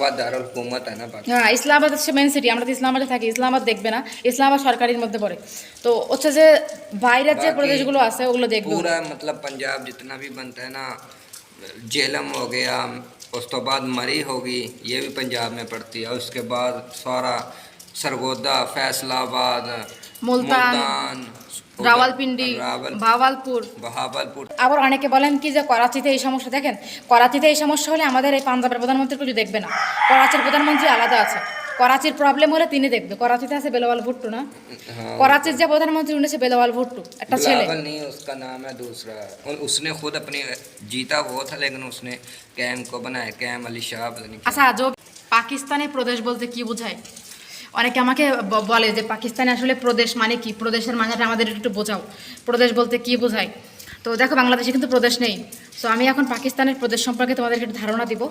इस्लामाबाद दारुल हुकूमत है ना पाकिस्तान হ্যাঁ ইসলামাবাদ হচ্ছে মেন সিটি আমরা তো ইসলামাবাদে থাকি ইসলামাবাদ দেখবে না ইসলামাবাদ সরকারির মধ্যে পড়ে তো হচ্ছে যে বাইরের যে বাকি প্রদেশগুলো আছে ওগুলো দেখবে पूरा मतलब पंजाब जितना भी बनता है ना जेलम हो गया उस तो बाद मरी होगी ये भी पंजाब में पड़ती है उसके बाद सारा सरगोदा फैसलाबाद मुल्तान, उधर রাওয়ালপিন্ডি रावल ভাওয়ালপুর बहावलपुर আবার অনেকে বলেন কি যে করাচিতে এই সমস্যা দেখেন করাচিতে এই সমস্যা হলে আমাদের এই পাঞ্জাবের প্রধানমন্ত্রী কিছু দেখবে না করাচির প্রধানমন্ত্রী আলাদা আছে করাচির প্রবলেম হলে তিনি দেখবে করাচিতে আছে বেলাওয়াল ভুট্টু না हाँ করাচির যে প্রধানমন্ত্রী উনি হচ্ছে বেলাওয়াল ভুট্টু একটা ছেলে बिलावल नहीं उसका नाम है दूसरा और उसने खुद अपनी जीता वो था लेकिन उसने कैम को बनाया कैम अली शाह पता नहीं क्या। আচ্ছা আজব পাকিস্তানের প্রদেশ বলতে কি বোঝায় অনেকে আমাকে বলে যে পাকিস্তানে আসলে প্রদেশ মানে কি? প্রদেশের মানেটা আমাদের একটু বোঝাও। প্রদেশ বলতে কি বোঝায়? তো দেখো, বাংলাদেশে কিন্তু প্রদেশ নেই। সো আমি এখন পাকিস্তানের প্রদেশ সম্পর্কে তোমাদেরকে একটু ধারণা দিব।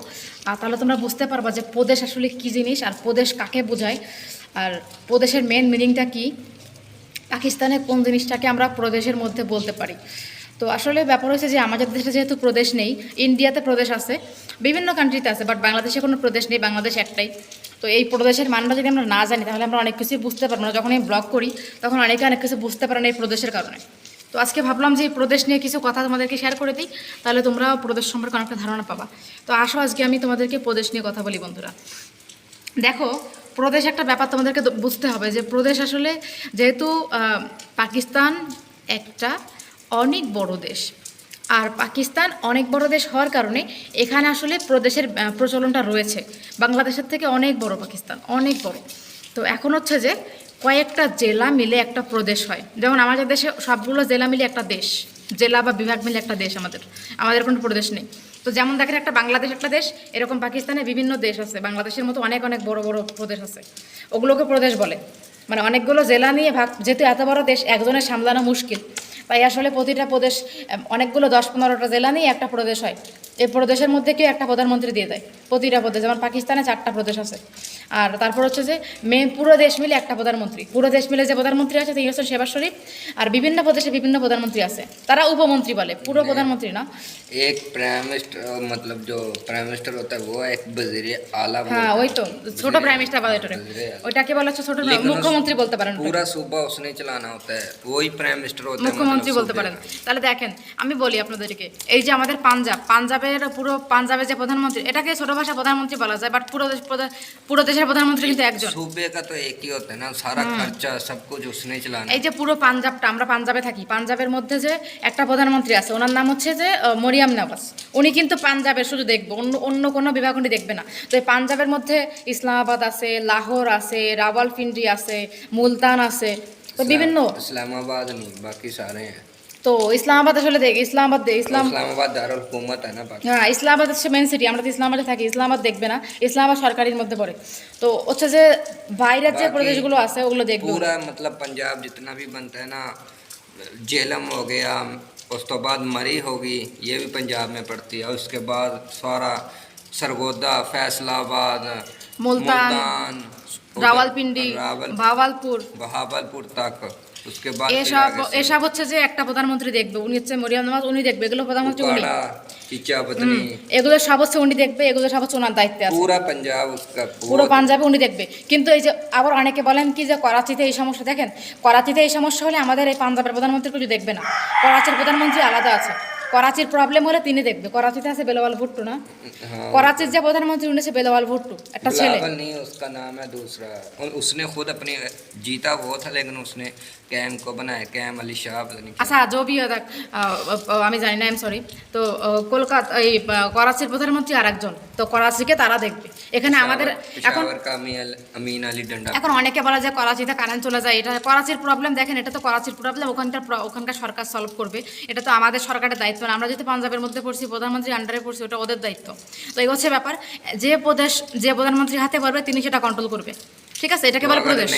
আর তাহলে তোমরা বুঝতে পারবা যে প্রদেশ আসলে কি জিনিস আর প্রদেশ কাকে বোঝায়। আর প্রদেশের মেন মিনিংটা কি? পাকিস্তানে কোন জিনিসটাকে আমরা প্রদেশের মধ্যে বলতে পারি? তো আসলে ব্যাপার হচ্ছে যে আমাদের দেশে যেহেতু প্রদেশ নেই, ইন্ডিয়াতে প্রদেশ আছে, বিভিন্ন কান্ট্রিতে আছে বাট বাংলাদেশে কোনো প্রদেশ নেই, বাংলাদেশ একটাই। তো এই প্রদেশের মানটা যদি আমরা না জানি, তাহলে আমরা অনেক কিছুই বুঝতে পারব না। যখন আমি ব্লগ করি, তখন অনেকে অনেক কিছু বুঝতে পারে না এই প্রদেশের কারণে। তো আজকে ভাবলাম যে এই প্রদেশ নিয়ে কিছু কথা তোমাদেরকে শেয়ার করে দিই, তাহলে তোমরাও প্রদেশ সম্পর্কে অনেকটা ধারণা পাবা। তো আসো আজকে আমি তোমাদেরকে প্রদেশ নিয়ে কথা বলি, বন্ধুরা। দেখো, প্রদেশ একটা ব্যাপার তোমাদেরকে বুঝতে হবে যে প্রদেশ আসলে যেহেতু পাকিস্তান একটা অনেক বড় দেশ। আর পাকিস্তান অনেক বড় দেশ হওয়ার কারণে এখানে আসলে প্রদেশের প্রচলনটা রয়েছে। বাংলাদেশের থেকে অনেক বড় পাকিস্তান, অনেক বড়। তো এখন হচ্ছে যে কয়েকটা জেলা মিলে একটা প্রদেশ হয়। যেমন আমাদের দেশে সবগুলো জেলা মিলে একটা দেশ, জেলা বা বিভাগ মিলে একটা দেশ আমাদের আমাদের কোনো প্রদেশ নেই। তো যেমন দেখেন একটা বাংলাদেশ একটা দেশ, এরকম পাকিস্তানে বিভিন্ন দেশ আছে। বাংলাদেশের মতো অনেক অনেক বড় বড় প্রদেশ আছে। ওগুলোকে প্রদেশ বলে। মানে অনেকগুলো জেলা নিয়ে ভাগ যেহেতু এত বড় দেশ, একজনের সামলানো মুশকিল। তাই আসলে প্রতিটা প্রদেশ অনেকগুলো দশ পনেরোটা জেলা নিয়ে একটা প্রদেশ হয়। এই প্রদেশের মধ্যে কেউ একটা প্রধানমন্ত্রী দিয়ে দেয় প্রতিটা প্রদেশ। যেমন পাকিস্তানে চারটা প্রদেশ আছে। আর তারপর হচ্ছে যে মেয়ে পুরো দেশ মিলে একটা প্রধানমন্ত্রী। পুরো দেশ মিলে যে প্রধানমন্ত্রী আছে তিনি হচ্ছেন সেবা শরীফ। আর বিভিন্ন প্রদেশে বিভিন্ন প্রধানমন্ত্রী আছে। তারা উপমন্ত্রী বলে পুরো হ্যাঁ। প্রধানমন্ত্রী না। এক প্রাইম মিনিস্টার মতলব যে প্রাইম মিনিস্টার है वो এক বজিরে আলা হ্যাঁ ওই তো ছোট প্রাইম মিনিস্টার বলে ওটা ওটাকে বলা হচ্ছে ছোট মুখ্যমন্ত্রী বলতে পারেন পুরো সুবা উসনে চালানা হতা है ওই প্রাইম মিনিস্টার হতা মুখ্যমন্ত্রী বলতে পারেন। তাহলে দেখেন আমি বলি আপনাদেরকে এই যে আমাদের পাঞ্জাব পাঞ্জাবের পুরো পাঞ্জাবের যে প্রধানমন্ত্রী এটাকে ছোট ভাষা প্রধানমন্ত্রী বলা যায় বাট পুরো দেশ পুরো দেশ দেশের প্রধানমন্ত্রী কিন্তু একজন सूबे का तो एक ही होता है ना सारा खर्चा सब कुछ उसने चलाना এই যে পুরো পাঞ্জাবটা আমরা পাঞ্জাবে থাকি পাঞ্জাবের মধ্যে যে একটা প্রধানমন্ত্রী আছে ওনার নাম হচ্ছে যে আহ, মরিয়াম নওয়াজ উনি কিন্তু পাঞ্জাবের শুধু দেখবো অন্য অন্য কোনো বিভাগ উনি দেখবে না তো এই পাঞ্জাবের মধ্যে ইসলামাবাদ আছে লাহোর আছে রাওয়ালপিন্ডি আছে মুলতান আছে তো বিভিন্ন इस्लामाबाद नहीं बाकी सारे हैं তো ইসলামাবাদ আসলে দেখ ইসলামাবাদ দে- ইসলাম इस्लामाबाद दारुल हुकूमत है ना बाकी হ্যাঁ ইসলামাবাদ হচ্ছে মেন সিটি আমরা তো ইসলামাবাদে থাকি ইসলামাবাদ দেখবে না ইসলামাবাদ সরকারির মধ্যে পড়ে তো হচ্ছে যে বাইরের যে বাকি প্রদেশগুলো আছে ওগুলো দেখবে पूरा मतलब पंजाब जितना भी बनता है ना जेलम हो गया उस तो बाद मरी होगी ये भी पंजाब में पड़ती है उसके बाद सारा सरगोदा फैसलाबाद मुल्तान, उधर রাওয়ালপিন্ডি रावल ভাওয়ালপুর बहावलपुर तक उसके बाद फिर এসব आगे से এসব হচ্ছে যে একটা প্রধানমন্ত্রী দেখবে উনি হচ্ছে মরিয়াম নওয়াজ উনি দেখবে এগুলো প্রধানমন্ত্রী উনি कुपवाड़ा, चिचा पत्नी এগুলো সব হচ্ছে উনি দেখবে এগুলো সব হচ্ছে ওনার দায়িত্বে আছে पूरा पंजाब उसका পুরো पूरा পাঞ্জাবে উনি দেখবে কিন্তু এই যে আবার অনেকে বলেন কি যে করাচিতে এই সমস্যা দেখেন করাচিতে এই সমস্যা হলে আমাদের এই পাঞ্জাবের প্রধানমন্ত্রী কিছু দেখবে না করাচির প্রধানমন্ত্রী আলাদা আছে করাচির প্রবলেম হলে তিনি দেখবে করাচিতে আছে বেলাওয়াল ভুট্টু না हाँ করাচির যে প্রধানমন্ত্রী উনি হচ্ছে বেলাওয়াল ভুট্টু একটা ছেলে बिलावल नहीं उसका नाम है दूसरा और उसने खुद अपनी जीता वो था लेकिन उसने कैम को बनाया कैम अली शाह पता नहीं क्या। আচ্ছা জবি দেখ আহ, আমি জানি না এম সরি তো আহ, কলকাতা এই আহ, করাচির প্রধানমন্ত্রী আর একজন তো করাচিকে তারা দেখবে এখানে আমাদের এখন पेशावर का अमीन अमीन अली डंडा এখন অনেকে বলা যায় করাচিতে কারেন্ট চলে যায় এটা করাচির প্রবলেম দেখেন এটা তো করাচির প্রবলেম ওখানকার প্র- ওখানকার সরকার সলভ করবে এটা তো আমাদের সরকারের দায়িত্ব দায়িত্ব না আমরা যেহেতু পাঞ্জাবের মধ্যে পড়ছি প্রধানমন্ত্রী আন্ডারে পড়ছি ওটা ওদের দায়িত্ব। তো এই হচ্ছে ব্যাপার যে প্রদেশ যে প্রধানমন্ত্রী হাতে পারবে তিনি সেটা কন্ট্রোল করবে। ঠিক আছে? এটাকে বলে প্রদেশ।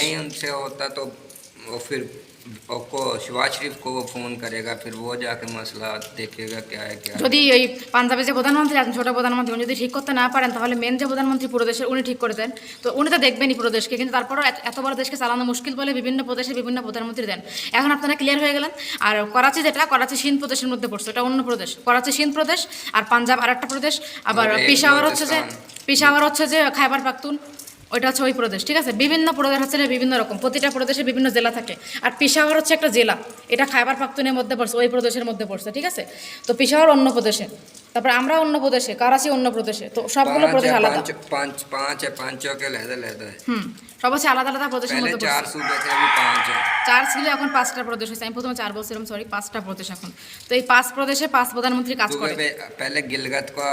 नहीं उनसे होता तो वो फिर को शहबाज शरीफ को वो फ़ोन करेगा फिर वो जाके मसला देखेगा क्या है क्या है। যদি ওই পাঞ্জাবে যে প্রধানমন্ত্রী আছেন ছোট প্রধানমন্ত্রী উনি যদি ঠিক করতে না পারেন তাহলে মেন যে প্রধানমন্ত্রী পুরো দেশের উনি ঠিক করে দেন তো উনি তো দেখবেনই পুরো দেশকে কিন্তু তারপরও এত- এত বড় দেশকে চালানো মুশকিল বলে বিভিন্ন প্রদেশে বিভিন্ন প্রধানমন্ত্রী দেন এখন আপনারা ক্লিয়ার হয়ে গেলেন আর করাচি যেটা করাচি সিন্ধ প্রদেশের মধ্যে পড়ছে এটা অন্য প্রদেশ করাচি সিন্ধ প্রদেশ আর পাঞ্জাব আর একটা প্রদেশ আবার আর এই পেশাওয়ার হচ্ছে যে বলুচিস্তান। পেশাওয়ার হচ্ছে যে খাইবার পাখতুন ওইটা হচ্ছে ওই প্রদেশ ঠিক আছে বিভিন্ন প্রদেশ হচ্ছে যে বিভিন্ন রকম প্রতিটা প্রদেশে বিভিন্ন জেলা থাকে আর পেশাওয়ার হচ্ছে একটা জেলা এটা খাইবার পাখতুনের মধ্যে পড়ছে ওই প্রদেশের মধ্যে পড়ছে ঠিক আছে তো পেশাওয়ার অন্য প্রদেশে তারপর আমরা অন্য প্রদেশে কারাচি অন্য প্রদেশে তো সবগুলো पांच প্রদেশ है আলাদা पांच पांच पांच है पांचों के लहदा लहदा है হুম সব হচ্ছে আলাদা আলাদা প্রদেশের पहले মধ্যে चार পড়ছে सूबे थे अभी पांच है চার ছিল এখন পাঁচটা প্রদেশ হয়েছে আমি প্রথমে চার বলছিলাম সরি পাঁচটা প্রদেশ এখন তো এই পাঁচ প্রদেশে পাঁচ প্রধানমন্ত্রী কাজ করে सूबे पे पहले गिलगत का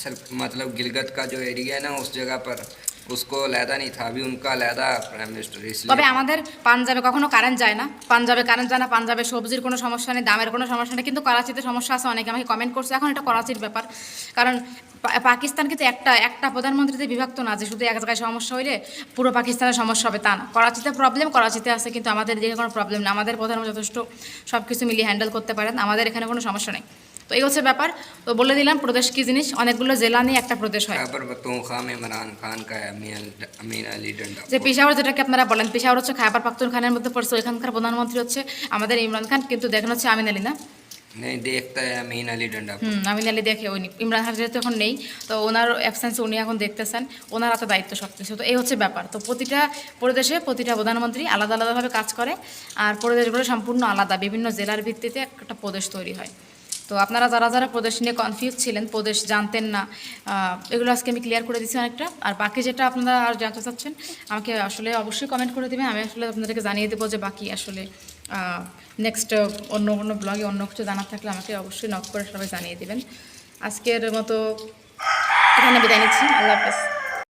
सर- मतलब गिलगत का जो एरिया है ना उस जगह पर उसको लहदा नहीं था अभी उनका लहदा प्राइम मिनिस्टर তবে इसलिए আমাদের পাঞ্জাবে কখনো কারেন্ট যায় না পাঞ্জাবে কারেন্ট যায় না পাঞ্জাবে সবজির কোনো সমস্যা নেই দামের কোনো সমস্যা নেই কিন্তু করাচিতে সমস্যা আছে অনেকে আমাকে কমেন্ট করছে এখন এটা করাচির ব্যাপার কারণ পা- পাকিস্তান কিন্তু একটা একটা প্রধানমন্ত্রীতে বিভক্ত না যে শুধু এক জায়গায় সমস্যা হইলে পুরো পাকিস্তানের সমস্যা হবে তা না করাচিতে প্রবলেম করাচিতে আছে কিন্তু আমাদের দিকে কোনো প্রবলেম না আমাদের প্রধানমন্ত্রী যথেষ্ট সব কিছু মিলিয়ে হ্যান্ডেল করতে পারেন আমাদের এখানে কোনো সমস্যা নেই তো এই হচ্ছে ব্যাপার তো বলে দিলাম প্রদেশ কী জিনিস অনেকগুলো জেলা নিয়ে একটা প্রদেশ হয় खैबर पख्तूनख्वा में इमरान खान का है अमीन अमीन अली डंडा যে পেশাওয়ার যেটাকে আপনারা বলেন পেশাওয়ার হচ্ছে খাইবার পাখতুনখানের মধ্যে পড়ছে ওইখানকার প্রধানমন্ত্রী হচ্ছে আমাদের ইমরান খান কিন্তু দেখেন হচ্ছে আমিন আলী না नहीं देखता है अमीन अली डंडा হুম আমিন আলী দেখে উনি ইমরান খান যেহেতু এখন নেই তো ওনার অ্যাবসেন্স উনি এখন দেখতেছেন ওনার হাতে দায়িত্ব সব কিছু তো এই হচ্ছে ব্যাপার তো প্রতিটা প্রদেশে প্রতিটা প্রধানমন্ত্রী আলাদা আলাদাভাবে কাজ করে আর প্রদেশগুলো সম্পূর্ণ আলাদা বিভিন্ন জেলার ভিত্তিতে একটা প্রদেশ তৈরি হয় তো আপনারা যারা যারা প্রদেশ নিয়ে কনফিউজ ছিলেন, প্রদেশ জানতেন না এগুলো আজকে আমি ক্লিয়ার করে দিচ্ছি অনেকটা। আর বাকি যেটা আপনারা আর জানতে চাচ্ছেন, আমাকে আসলে অবশ্যই কমেন্ট করে দেবেন। আমি আসলে আপনাদেরকে জানিয়ে দেবো যে বাকি আসলে নেক্সট অন্য কোনো ব্লগে অন্য কিছু জানার থাকলে আমাকে অবশ্যই নক করে সবাই জানিয়ে দেবেন। আজকের মতো এখানে বিদায় নিচ্ছি। আল্লাহ হাফেজ।